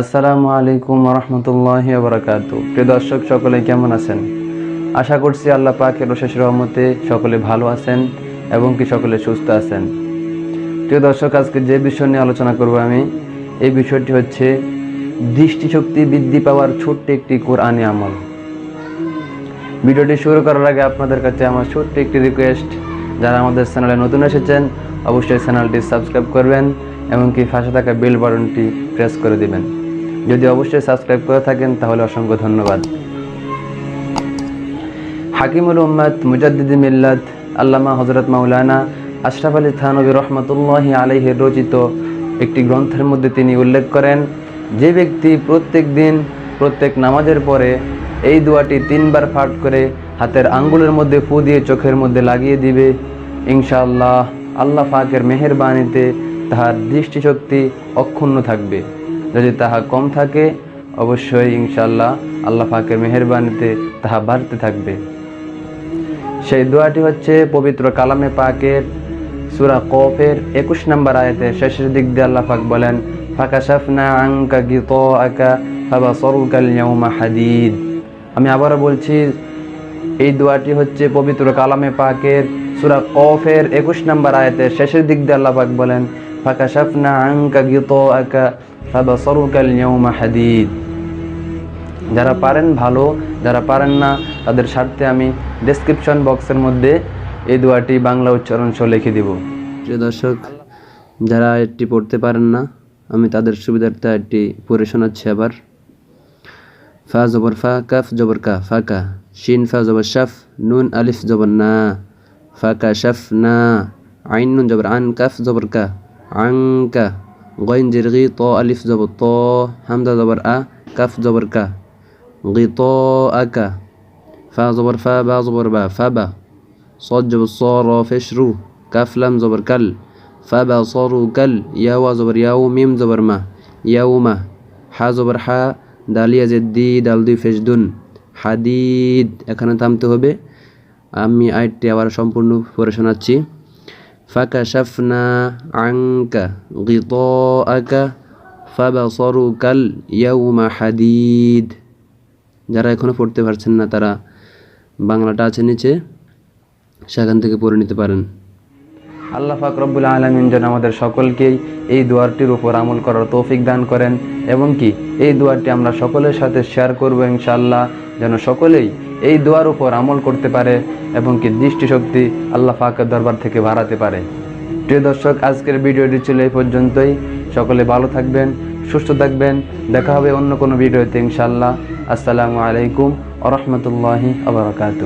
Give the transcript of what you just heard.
আসসালামু আলাইকুম রহমতুল্লাহ বরকাত প্রিয় দর্শক, সকলে কেমন আছেন? আশা করছি আল্লাহ পাকের শেষ রহমতে সকলে ভালো আছেন এবং কি সকলে সুস্থ আছেন। প্রিয় দর্শক, আজকে যে বিষয় নিয়ে আলোচনা করব আমি, এই বিষয়টি হচ্ছে দৃষ্টিশক্তি বৃদ্ধি পাওয়ার ছোট্ট একটি কোরআনি আমল। ভিডিওটি শুরু করার আগে আপনাদের কাছে আমার ছোট্ট একটি রিকোয়েস্ট যারা আমাদের চ্যানেলে নতুন এসেছেন, অবশ্যই চ্যানেলটি সাবস্ক্রাইব করবেন এমনকি ফাঁসে থাকা বেল বাটনটি প্রেস করে দিবেন। যদি অবশ্যই সাবস্ক্রাইব করে থাকেন, তাহলে অসংখ্য ধন্যবাদ। হাকিমুল উম্মাদ মুজাদ্দিদি মিল্লাত, আল্লামা হজরত মাওলানা আশরাফ আলী থানবী রহমতুল্লাহি আলাইহের রচিত একটি গ্রন্থের মধ্যে তিনি উল্লেখ করেন, যে ব্যক্তি প্রত্যেক দিন, প্রত্যেক নামাজের পরে এই দোয়াটি তিনবার পাঠ করে হাতের আঙ্গুলের মধ্যে ফু দিয়ে চোখের মধ্যে লাগিয়ে দিবে, ইনশাআল্লাহ আল্লাহ পাকের মেহেরবানিতে তাহার দৃষ্টিশক্তি অক্ষুণ্ণ থাকবে। যদি তাহা কম থাকে, অবশ্যই ইনশাল্লাহ আল্লাহ পাকের মেহেরবানিতে তাহা বাড়তে থাকবে। সেই দোয়াটি হচ্ছে পবিত্র কালামে পাকের সুরা কফের একুশ নম্বর আয়াতের শেষের দিক দিয়ে আল্লাহ পাক বলেন, ফাকাশাফনা আঙ্কা গীত আকা ফাবা সরুকাল হাদিদ। আমি আবারও বলছি, এই দোয়াটি হচ্ছে পবিত্র কালামে পাকের সুরা কফের একুশ নম্বর আয়াতের শেষের দিক দিয়ে আল্লাহ পাক বলেন, ফাকাশাফনা আঙ্কা গীত আকা হাদিদ। যারা পারেন ভালো, যারা পারেন না, তাদের স্বার্থে আমি ডেসক্রিপশন বক্সের মধ্যে এই দোয়াটি বাংলা উচ্চারণ সহ লিখে দিব। প্রিয় দর্শক, যারা এটি পড়তে পারেন না, আমি তাদের সুবিধার্থে এটি পড়ে শোনাচ্ছি আবার। ফা জবর ফা, কাফ জবর কা ফাকা শিন, ফা জবর শাফ, নুন, আলিফ জবর না। ফাকা শাফ না। আইন, নুন জবর আন, কাফ জবর কা। আংকা গইন জিরগি ত আলিফ জবর ত হামদা জবর আ কাফ জবর কা غطاءك فا زبر فا با زبر با فبا صاد جبر صار فشرو كاف لام زبر كل فبا صاروا كل يا وا زبر ياو ميم زبر ما يوم حا زبر حا দালিয়া জেদ্দি দাল দুই ফেসদুন হাদিদ এখানে থামতে হবে আমি আইটটি আবার সম্পূর্ণ পড়ে শোনাচ্ছি গিত আকা ফাবাসরু কাল ইয়াউমা হাদিদ যারা এখনও পড়তে পারছেন না, তারা বাংলাটা আছে নিচে, সেখান থেকে পড়ে নিতে পারেন। আল্লাহ পাক রব্বুল আলমিন যেন আমাদের সকলকেই এই দুয়ারটির উপর আমল করার তৌফিক দান করেন, এবং কি এই দুয়ারটি আমরা সকলের সাথে শেয়ার করব ইনশাআল্লাহ, যেন সকলেই এই দোয়ার উপর আমল করতে পারে এবং কি দৃষ্টিশক্তি আল্লাহ ফাঁকের দরবার থেকে বাড়াতে পারে। প্রিয় দর্শক, আজকের ভিডিওটি ছিল এই পর্যন্তই। সকলে ভালো থাকবেন, সুস্থ থাকবেন। দেখা হবে অন্য কোনো ভিডিওতে ইনশাল্লাহ আসসালামু আলাইকুম আ রহমতুল্লাহি আবরকাত